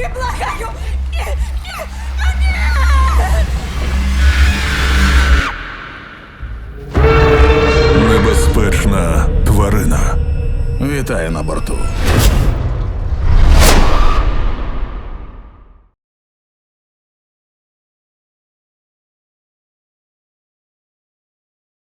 Ні, благаю! Нет, нет, нет! Небезпечна тварина. Вітаю на борту.